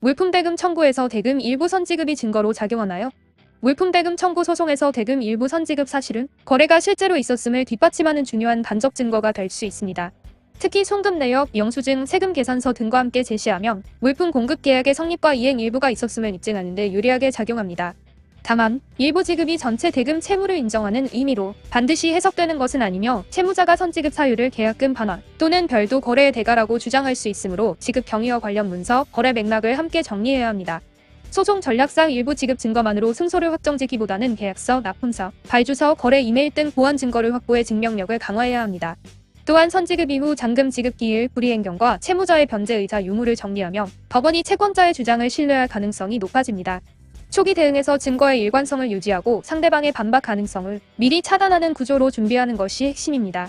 물품 대금 청구에서 대금 일부 선지급이 증거로 작용하나요? 물품 대금 청구 소송에서 대금 일부 선지급 사실은 거래가 실제로 있었음을 뒷받침하는 중요한 단적 증거가 될 수 있습니다. 특히 송금 내역, 영수증, 세금 계산서 등과 함께 제시하면 물품 공급 계약의 성립과 이행 일부가 있었음을 입증하는 데 유리하게 작용합니다. 다만 일부 지급이 전체 대금 채무를 인정하는 의미로 반드시 해석되는 것은 아니며 채무자가 선지급 사유를 계약금 반환 또는 별도 거래의 대가라고 주장할 수 있으므로 지급 경위와 관련 문서, 거래 맥락을 함께 정리해야 합니다. 소송 전략상 일부 지급 증거만으로 승소를 확정짓기보다는 계약서, 납품서, 발주서, 거래 이메일 등 보완 증거를 확보해 증명력을 강화해야 합니다. 또한 선지급 이후 잔금 지급 기일, 불이행경과 채무자의 변제의자 유무를 정리하며 법원이 채권자의 주장을 신뢰할 가능성이 높아집니다. 초기 대응에서 증거의 일관성을 유지하고 상대방의 반박 가능성을 미리 차단하는 구조로 준비하는 것이 핵심입니다.